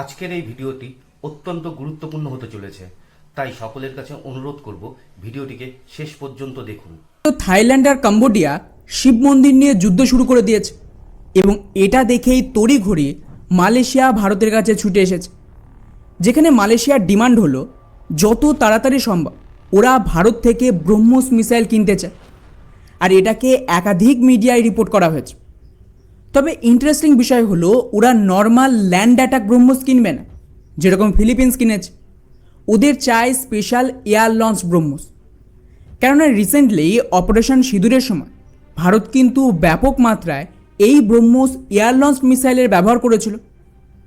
আজকের এই ভিডিওটি অত্যন্ত গুরুত্বপূর্ণ হতে চলেছে। তাই সকলের কাছে অনুরোধ করব ভিডিওটিকে শেষ পর্যন্ত দেখুন। তো থাইল্যান্ড আর কম্বোডিয়া শিব মন্দির নিয়ে যুদ্ধ শুরু করে দিয়েছে এবং এটা দেখেই তড়িঘড়ি মালয়েশিয়া ভারতের কাছে ছুটে এসেছে। যেখানে মালয়েশিয়ার ডিমান্ড হলো, যত তাড়াতাড়ি সম্ভব ওরা ভারত থেকে ব্রহ্মোস মিসাইল কিনতে চায়। আর এটাকে একাধিক মিডিয়ায় রিপোর্ট করা হয়েছে। তবে ইন্টারেস্টিং বিষয় হলো, ওরা নর্মাল ল্যান্ড অ্যাটাক ব্রহ্মোস কিনবে না, যেরকম ফিলিপিন্স কিনেছে। ওদের চায় স্পেশাল এয়ার লঞ্চ ব্রহ্মোস। কেননা রিসেন্টলি অপারেশন সিঁদুরের সময়, ভারত কিন্তু ব্যাপক মাত্রায় এই ব্রহ্মোস এয়ার লঞ্চ মিসাইলের ব্যবহার করেছিল।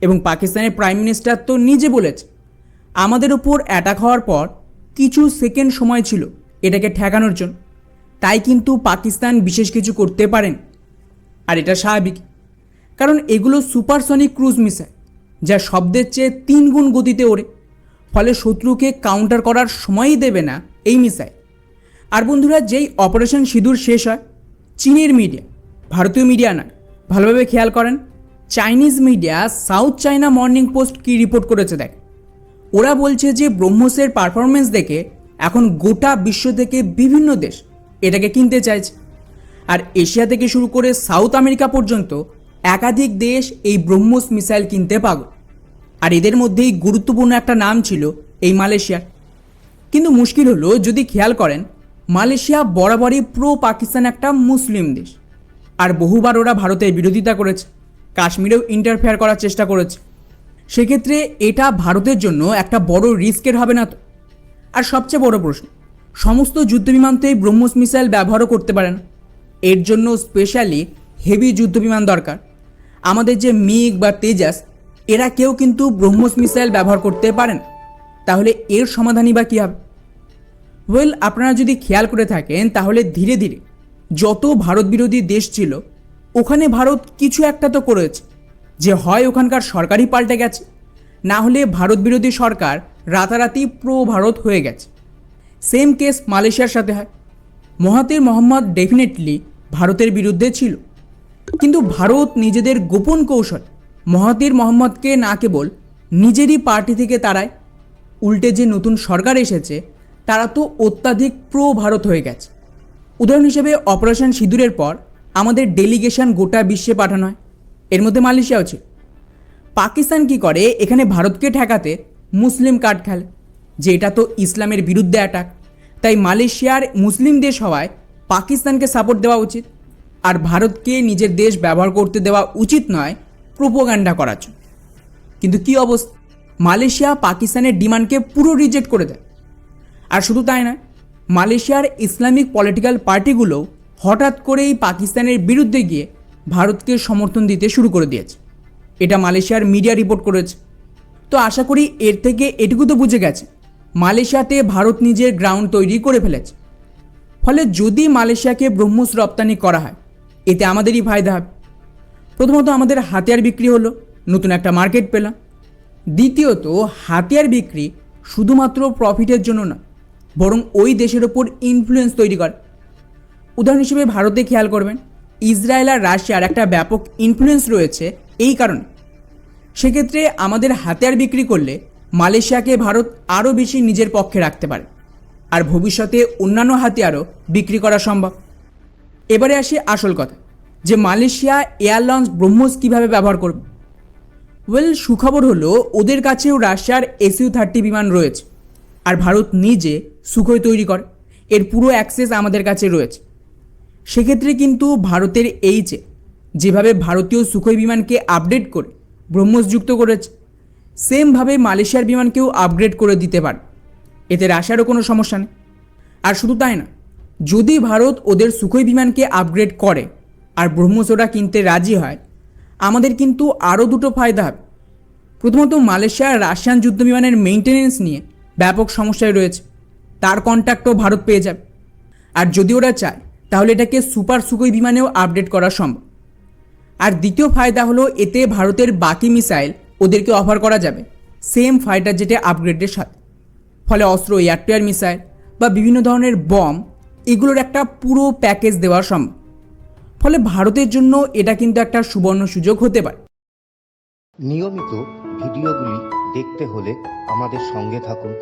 এবং পাকিস্তানের প্রাইম মিনিস্টার তো নিজে বলেছে, আমাদের ওপর অ্যাটাক হওয়ার পর কিছু সেকেন্ড সময় ছিল এটাকে ঠেকানোর জন্য। তাই কিন্তু পাকিস্তান বিশেষ কিছু করতে পারেন। আর এটা স্বাভাবিক। কারণ এগুলো সুপারসনিক ক্রুজ মিসাইল যা শব্দের চেয়ে তিন গুণ গতিতে ওড়ে। ফলে শত্রুকে কাউন্টার করার সময়ই দেবে না এই মিসাইল আর বন্ধুরা, যেই অপারেশন সিঁদুর শেষ হয়, চীনের মিডিয়া ভারতীয় মিডিয়া নয়, ভালোভাবে খেয়াল করেন Chinese media South China Morning Post কি রিপোর্ট করেছে দেখ। ওরা বলছে যে ব্রহ্মসের পারফরমেন্স দেখে এখন গোটা বিশ্ব থেকে বিভিন্ন দেশ এটাকে কিনতে চাইছে। আর এশিয়া থেকে শুরু করে সাউথ আমেরিকা পর্যন্ত একাধিক দেশ এই ব্রহ্মোস মিসাইল কিনতে পাগল। আর এদের মধ্যেই গুরুত্বপূর্ণ একটা নাম ছিল এই মালয়েশিয়ার। কিন্তু মুশকিল হলো, যদি খেয়াল করেন, মালয়েশিয়া বরাবরই প্রো পাকিস্তান একটা মুসলিম দেশ। আর বহুবার ওরা ভারতের বিরোধিতা করেছে, কাশ্মীরেও ইন্টারফেয়ার করার চেষ্টা করেছে। সেক্ষেত্রে এটা ভারতের জন্য একটা বড় রিস্কের হবে না তো? আর সবচেয়ে বড় প্রশ্ন, সমস্ত যুদ্ধবিমান তো এই ব্রহ্মোস মিসাইল ব্যবহারও করতে পারে না। এর জন্য স্পেশালি হেভি যুদ্ধবিমান দরকার। আমাদের যে মিগ বা তেজাস, এরা কেউ কিন্তু ব্রহ্মোস মিসাইল ব্যবহার করতে পারেন। তাহলে এর সমাধানই বা কী হবে? ওয়েল আপনারা যদি খেয়াল করে থাকেন, তাহলে ধীরে ধীরে যত ভারত বিরোধী দেশ ছিল, ওখানে ভারত কিছু একটা তো করেছে। যে হয় ওখানকার সরকারই পাল্টে গেছে, না হলে ভারত বিরোধী সরকার রাতারাতি প্রো ভারত হয়ে গেছে। সেম কেস মালয়েশিয়ার সাথে হয়। মহাতির মোহাম্মদ ডেফিনেটলি ভারতের বিরুদ্ধে ছিল। কিন্তু ভারত নিজেদের গোপন কৌশল, মহাতির মোহাম্মদকে না কেবল নিজেরই পার্টি থেকে তাড়ায়, উল্টে যে নতুন সরকার এসেছে, তারা তো অত্যাধিক প্রো ভারত হয়ে গেছে। উদাহরণ হিসেবে অপারেশন সিঁদুরের পর আমাদের ডেলিগেশন গোটা বিশ্বে পাঠানো হয়। এর মধ্যে মালয়েশিয়াও ছিল। পাকিস্তান কি করে, এখানে ভারতকে ঠেকাতে মুসলিম কার্ড খেলে যে এটা তো ইসলামের বিরুদ্ধে অ্যাটাক তাই মালয়েশিয়ার মুসলিম দেশ হওয়ায় পাকিস্তানকে সাপোর্ট দেওয়া উচিত। আর ভারতকে নিজের দেশ ব্যবহার করতে দেওয়া উচিত নয় প্রোপোগান্ডা করার জন্য। কিন্তু কি অবস্থা? মালয়েশিয়া পাকিস্তানের ডিমান্ডকে পুরো রিজেক্ট করে দেয়। আর শুধু তাই নয়, মালয়েশিয়ার ইসলামিক পলিটিক্যাল পার্টিগুলো হঠাৎ করেই পাকিস্তানের বিরুদ্ধে গিয়ে ভারতকে সমর্থন দিতে শুরু করে দিয়েছে। এটা মালয়েশিয়ার মিডিয়া রিপোর্ট করেছে। তো আশা করি এর থেকে এটুকু তো বুঝে গেছে। মালয়েশিয়াতে ভারত নিজের গ্রাউন্ড তৈরি করে ফেলেছে। ফলে যদি মালয়েশিয়াকে ব্রহ্মস রপ্তানি করা হয়, এতে আমাদেরই ফায়দা হবে। প্রথমত আমাদের হাতিয়ার বিক্রি হলো, নতুন একটা মার্কেট পেলাম। দ্বিতীয়ত, হাতিয়ার বিক্রি শুধুমাত্র প্রফিটের জন্য না বরং ওই দেশের ওপর ইনফ্লুয়েন্স তৈরি করে। উদাহরণ হিসেবে ভারতে খেয়াল করবেন, ইসরায়েল আর রাশিয়ার একটা ব্যাপক ইনফ্লুয়েন্স রয়েছে এই কারণে। সেক্ষেত্রে আমাদের হাতিয়ার বিক্রি করলে মালয়েশিয়াকে ভারত আরও বেশি নিজের পক্ষে রাখতে পারে। আর ভবিষ্যতে অন্যান্য হাতিয়ারও বিক্রি করা সম্ভব। এবারে আসি আসল কথা, যে মালয়েশিয়া এয়ার লঞ্চ ব্রহ্মোস কীভাবে ব্যবহার করবে? ওয়েল, সুখবর হলো ওদের কাছেও রাশিয়ার এসইউ থার্টি বিমান রয়েছে, আর ভারত নিজে সুখই তৈরি করে। এর পুরো অ্যাক্সেস আমাদের কাছে রয়েছে। সেক্ষেত্রে কিন্তু ভারতের এই যে, যেভাবে ভারতীয় সুখই বিমানকে আপডেট করে ব্রহ্মোস যুক্ত করেছে সেমভাবে মালয়েশিয়ার বিমানকেও আপগ্রেড করে দিতে পারে। এতে রাশিয়ারও কোনো সমস্যা নেই। আর শুধু তাই না, যদি ভারত ওদের সুখই বিমানকে আপগ্রেড করে আর ব্রহ্মোস ওরা কিনতে রাজি হয়, আমাদের কিন্তু আরও দুটো ফায়দা হবে। প্রথমত মালয়েশিয়ার রাশিয়ান যুদ্ধ বিমানের মেনটেনেন্স নিয়ে ব্যাপক সমস্যায় রয়েছে। তার কন্ট্যাক্টও ভারত পেয়ে যাবে। আর যদি ওরা চায়, তাহলে এটাকে সুপার সুকই বিমানেও আপডেট করা সম্ভব। আর দ্বিতীয় ফায়দা হলো, এতে ভারতের বাকি মিসাইল ওদেরকে অফার করা যাবে। সেম ফাইটার জেটে আপগ্রেডের সাথে। ফলে অস্ত্র এয়ার টু এয়ার মিসাইল বা বিভিন্ন ধরনের বম এগুলোর একটা পুরো প্যাকেজ দেওয়া সম্ভব। ফলে ভারতের জন্য এটা কিন্তু একটা সুবর্ণ সুযোগ হতে পারে। নিয়মিত ভিডিওগুলি দেখতে হলে আমাদের সঙ্গে থাকুন।